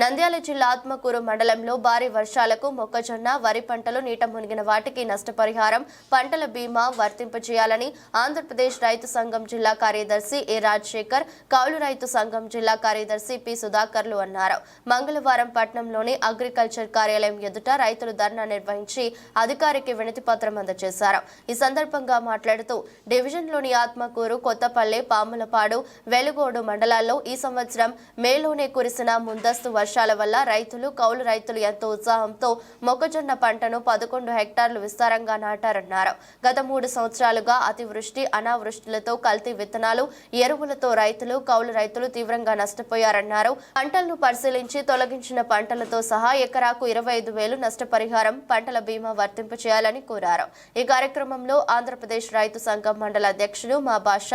నంద్యాల జిల్లా ఆత్మకూరు మండలంలో భారీ వర్షాలకు మొక్కజొన్న వరి పంటలు నీట మునిగిన వాటికి నష్టపరిహారం పంటల బీమా వర్తింపజేయాలని ఆంధ్రప్రదేశ్ రైతు సంఘం జిల్లా కార్యదర్శి ఏ రాజశేఖర్ కౌలు రైతు సంఘం జిల్లా కార్యదర్శి పి సుధాకర్లు అన్నారు. మంగళవారం పట్నంలోని అగ్రికల్చర్ కార్యాలయం ఎదుట రైతులు ధర్నా నిర్వహించి అధికారికి వినతి పత్రం అందజేశారు. ఈ సందర్భంగా మాట్లాడుతూ డివిజన్లోని ఆత్మకూరు కొత్తపల్లె పాములపాడు వెలుగోడు మండలాల్లో ఈ సంవత్సరం మేలోనే కురిసిన ముందస్తు వర్షాల వల్ల రైతులు కౌలు రైతులు ఎంతో ఉత్సాహంతో మొక్కజొన్న పంటను పదకొండు హెక్టార్లు విస్తారంగా నాటారన్నారు. గత మూడు సంవత్సరాలుగా అతివృష్టి అనావృష్టిలతో కల్తీ విత్తనాలు ఎరువులతో రైతులు కౌలు రైతులు తీవ్రంగా నష్టపోయారన్నారు. పంటలను పరిశీలించి తొలగించిన పంటలతో సహా ఎకరాకు ఇరవై ఐదు వేలు నష్టపరిహారం పంటల బీమా వర్తింపచేయాలని కోరారు. ఈ కార్యక్రమంలో ఆంధ్రప్రదేశ్ రైతు సంఘం మండల అధ్యక్షుడు మా భాష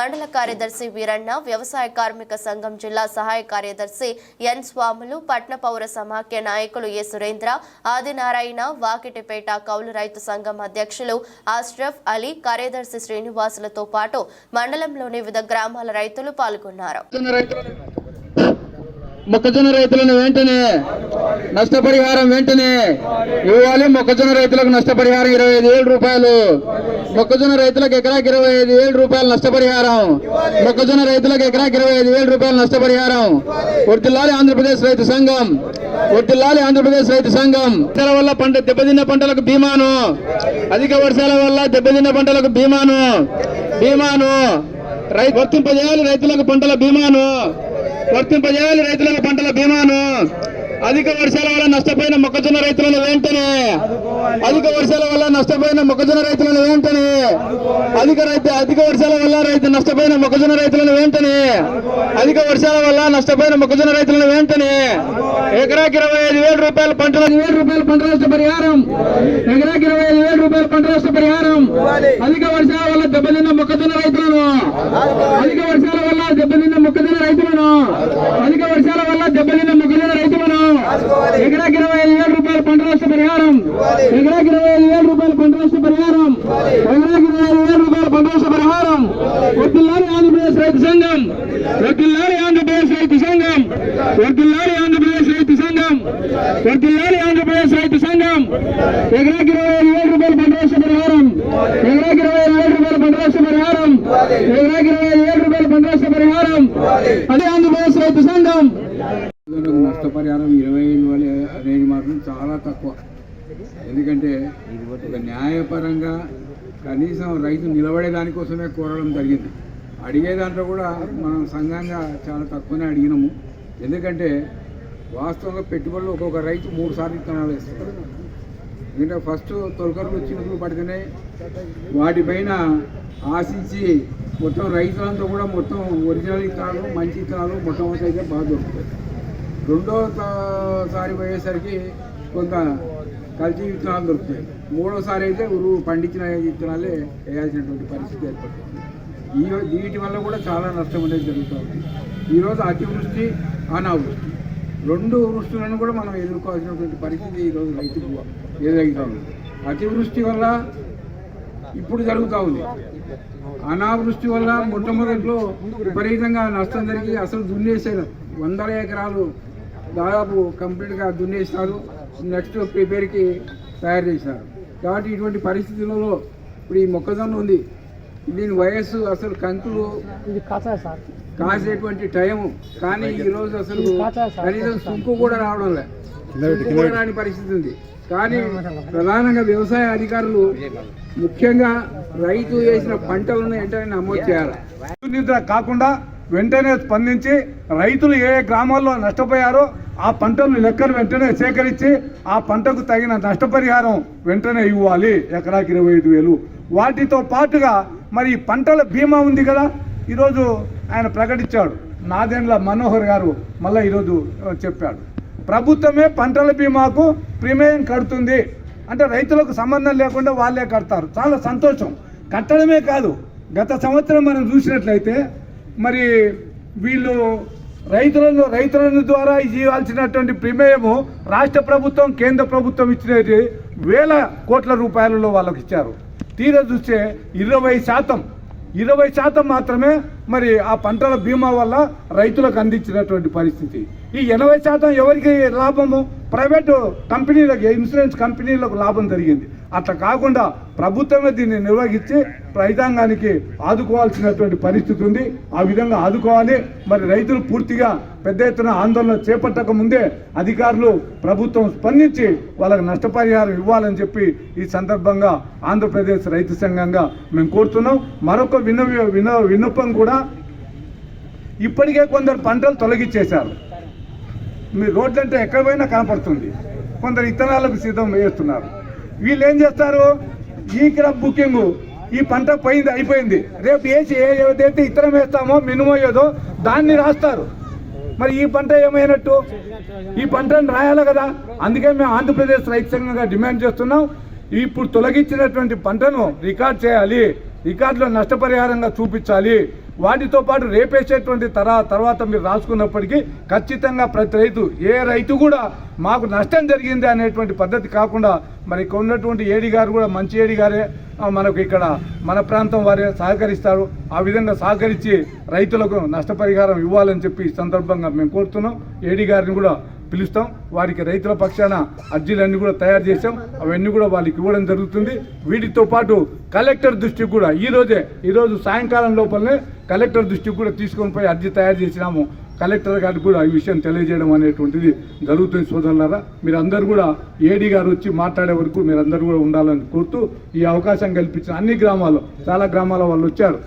మండల కార్యదర్శి వీరన్న వ్యవసాయ కార్మిక సంఘం జిల్లా సహాయ కార్యదర్శి ఎన్ స్వామి స్వాములు పట్న పౌర సమాఖ్య నాయకులు ఏ. సురేంద్ర ఆదినారాయణ వాకిటిపేట కౌలు రైతు సంఘం అధ్యక్షులు అష్రఫ్ అలీ కార్యదర్శి శ్రీనివాసులతో పాటు మండలంలోని వివిధ గ్రామాల రైతులు పాల్గొన్నారు. మొక్కజొన్న రైతులను మొక్కజొన్న రైతులను వెంటనే నష్టపరిహారం వెంటనే ఇవ్వాలి. మొక్కజొన్న రైతులకు నష్టపరిహారం ఇరవై ఐదు వేల రూపాయలు. మొక్కజొన్న రైతులకు ఎకరాకి ఇరవై ఐదు వేల రూపాయలు నష్టపరిహారం. మొక్కజొన్న రైతులకు ఎకరాకి ఇరవై ఐదు వేల రూపాయలు నష్టపరిహారం. వర్తిల్లాలి ఆంధ్రప్రదేశ్ రైతు సంఘం. వర్తిల్లాలి ఆంధ్రప్రదేశ్ రైతు సంఘం. వర్షాల వల్ల పంట దెబ్బతిన్న పంటలకు బీమాను. అధిక వర్షాల వల్ల దెబ్బతిన్న పంటలకు బీమాను. బీమాను. వర్తింపజేయాలి రైతులకు పంటల బీమాను. వర్తింపజేయాలి రైతులకు పంటల బీమాను. అధిక వర్షాల వల్ల నష్టపోయిన మొక్కజొన్న రైతులను వెంటనే అధిక వర్షాల వల్ల నష్టపోయిన మొక్కజొన్న రైతులను వెంటనే అధిక రైతు అధిక వర్షాల వల్ల రైతు నష్టపోయిన మొక్కజొన్న రైతులను వెంటనే అధిక వర్షాల వల్ల నష్టపోయిన మొక్కజొన్న రైతులను వెంటనే ఎకరాకి ఇరవై ఐదు వేల రూపాయల పంట వేల రూపాయల పంట నష్ట పరిహారం ఎకరాకి ఇరవై ఐదు వేల రూపాయల పంట నష్ట పరిహారం అధిక వర్షాల వల్ల దెబ్బతిన్న మొక్కజొన్న రైతులను అధిక వర్షాల వల్ల దెబ్బతిన్న మొక్కజొన్న రైతులను అధిక వర్షాల వల్ల దెబ్బతిన్న మొక్కజొన్న రైతులను ఎకరాకి ఇరవై ఐదు వేల రూపాయల పంట నష్ట పరిహారం ఎకరాకి ఇరవై ఐదు వేల రూపాయల పంట నష్ట పరిహారం ఎకరాకి ఇరవై ఐదు వేల రూపాయల పంట నష్ట పరిహారం వడ్డిల్లారి ఆంధ్రప్రదేశ్ రైతు సంఘం వడ్డిల్లారి ఆంధ్రప్రదేశ్ రైతు సంఘం వడ్డిల్లారి ఆంధ్రప్రదేశ్ రైతు సంఘం వడ్డిల్లారి ఆంధ్రప్రదేశ్ రైతు సంఘం ఎకరాకి ఇరవై ఐదు వేల రూపాయల పంట నష్ట పరిహారం ఎకరాకి ఇరవై ఐదు వేల రూపాయల పంట నష్ట పరిహారం ఎకరాకి ఇరవై ఐదు వేల రూపాయల పంట నష్ట పరిహారం అదే ఆంధ్రప్రదేశ్ రైతు సంఘం రైతులకు నష్టపరిహారం ఇరవై ఐదు వేలు అనేది మాత్రం చాలా తక్కువ ఎందుకంటే ఒక న్యాయపరంగా కనీసం రైతు నిలబడే దానికోసమే కోరడం జరిగింది. అడిగే దాంట్లో కూడా మనం సంఘంగా చాలా తక్కువనే అడిగినాము. ఎందుకంటే వాస్తవంగా పెట్టుబడులు ఒక్కొక్క రైతు మూడు సార్లు విత్తనాలు వేస్తారు. ఎందుకంటే ఫస్ట్ తొలకరులు చినుకులు పడితేనే వాటిపైన ఆశించి మొత్తం రైతులంతా కూడా మొత్తం ఒరిజినల్ ఇత్తనాలు మంచి విత్తనాలు మొట్టమొదటి అయితే బాగా దొరుకుతాయి. రెండో సారి పోయేసరికి కొంత కలిసి విత్తనాలు దొరుకుతాయి. మూడోసారి అయితే ఉరువు పండించిన విత్తనాలే వేయాల్సినటువంటి పరిస్థితి ఏర్పడుతుంది. ఈ వీటి వల్ల కూడా చాలా నష్టం అనేది జరుగుతుంది ఈరోజు అతివృష్టి అనావృష్టి. రెండు వృష్టులను కూడా మనం ఎదుర్కోవాల్సినటువంటి పరిస్థితి ఈరోజు రైతుకు ఎదురవుతా ఉంది. అతివృష్టి వల్ల ఇప్పుడు జరుగుతూ ఉంది. అనావృష్టి వల్ల మొట్టమొదట్లో విపరీతంగా నష్టం జరిగి అసలు దున్నేసారు వందల ఎకరాలు దాదాపు కంప్లీట్గా దున్నేస్తారు. నెక్స్ట్ ప్రిపేర్కి తయారు చేశారు. కాబట్టి ఇటువంటి పరిస్థితులలో ఇప్పుడు ఈ మొక్కజొన్న ఉంది. దీని వయస్సు అసలు కంకులు ఇది కాచా సార్. కాసేటువంటి టైం. కానీ ఈ రోజు అసలు కనీసం సుంకు కూడా రావడం లేదు. రాని పరిస్థితి ఉంది. కానీ ప్రధానంగా వ్యవసాయ అధికారులు ముఖ్యంగా రైతు వేసిన పంటలను వెంటనే నమోదు చేయాలి. కాకుండా వెంటనే స్పందించి రైతులు ఏ గ్రామాల్లో నష్టపోయారో ఆ పంటను లెక్కలు వెంటనే సేకరించి ఆ పంటకు తగిన నష్టపరిహారం వెంటనే ఇవ్వాలి. ఎకరాకి ఇరవై ఐదు వేలు. వాటితో పాటుగా మరి పంటల బీమా ఉంది కదా ఈరోజు ఆయన ప్రకటించాడు. నాదెండ్ల మనోహర్ గారు మళ్ళీ ఈరోజు చెప్పాడు. ప్రభుత్వమే పంటల బీమాకు ప్రీమియం కడుతుంది. అంటే రైతులకు సంబంధం లేకుండా వాళ్ళే కడతారు. చాలా సంతోషం. కట్టడమే కాదు గత సంవత్సరం మనం చూసినట్లయితే మరి వీళ్ళు రైతులను రైతులను ద్వారా ఇవ్వాల్సినటువంటి ప్రీమియము రాష్ట్ర ప్రభుత్వం కేంద్ర ప్రభుత్వం ఇచ్చినది వేల కోట్ల రూపాయలలో వాళ్ళకి ఇచ్చారు. తీర చూస్తే ఇరవై శాతం ఇరవై శాతం మాత్రమే మరి ఆ పంటల బీమా వల్ల రైతులకు అందించినటువంటి పరిస్థితి. ఈ ఎనభై శాతం ఎవరికి లాభము? ప్రైవేటు కంపెనీలకు ఇన్సూరెన్స్ కంపెనీలకు లాభం జరిగింది. అట్లా కాకుండా ప్రభుత్వమే దీన్ని నిర్వహించి రైతాంగానికి ఆదుకోవాల్సినటువంటి పరిస్థితి ఉంది. ఆ విధంగా ఆదుకోవాలి. మరి రైతులు పూర్తిగా పెద్ద ఎత్తున ఆందోళన చేపట్టక ముందే అధికారులు ప్రభుత్వం స్పందించి వాళ్ళకి నష్టపరిహారం ఇవ్వాలని చెప్పి ఈ సందర్భంగా ఆంధ్రప్రదేశ్ రైతు సంఘంగా మేము కోరుతున్నాం. మరొక విన్న విన్న విన్నపం కూడా ఇప్పటికే కొందరు పంటలు తొలగించేశారు మీ రోడ్లంటే ఎక్కడ పోయినా కనపడుతుంది. కొందరు ఇత్తనాలకు సిద్ధం వేస్తున్నారు వీళ్ళు ఏం చేస్తారు? ఈ క్రాప్ బుకింగ్ ఈ పంట పోయింది అయిపోయింది. రేపు వేసి ఏదైతే ఇత్తనం వేస్తామో మినిమం ఏదో దాన్ని రాస్తారు. మరి ఈ పంట ఏమైనట్టు? ఈ పంటను రాయాలి కదా. అందుకే మేము ఆంధ్రప్రదేశ్ రైతు సంఘంగా డిమాండ్ చేస్తున్నాం. ఇప్పుడు తొలగించినటువంటి పంటను రికార్డ్ చేయాలి. రికార్డులో నష్టపరిహారంగా చూపించాలి. వాటితో పాటు రేపేసేటువంటి తరా తర్వాత మీరు రాసుకున్నప్పటికీ ఖచ్చితంగా ప్రతి రైతు ఏ రైతు కూడా మాకు నష్టం జరిగింది అనేటువంటి పద్ధతి కాకుండా మరి ఇక్కడ ఉన్నటువంటి ఏడి గారు కూడా మంచి ఏడి గారే మనకు ఇక్కడ మన ప్రాంతం వారే సహకరిస్తారు. ఆ విధంగా సహకరించి రైతులకు నష్టపరిహారం ఇవ్వాలని చెప్పి ఈ సందర్భంగా మేము కోరుతున్నాం. ఏడి గారిని కూడా పిలుస్తాం. వారికి రైతుల పక్షాన అర్జీలన్నీ కూడా తయారు చేసాం అవన్నీ కూడా వాళ్ళకి ఇవ్వడం జరుగుతుంది. వీటితో పాటు కలెక్టర్ దృష్టికి కూడా ఈ రోజే ఈరోజు సాయంకాలం లోపలనే కలెక్టర్ దృష్టికి కూడా తీసుకొని పోయి అర్జీ తయారు చేసినాము. కలెక్టర్ గారికి కూడా ఈ విషయం తెలియజేయడం అనేటువంటిది జరుగుతుంది సోదరులారా. మీరందరూ కూడా ఏడీ గారు వచ్చి మాట్లాడే వరకు మీరందరూ కూడా ఉండాలని కోరుతూ ఈ అవకాశం కల్పించిన అన్ని గ్రామాల్లో చాలా గ్రామాల వాళ్ళు వచ్చారు.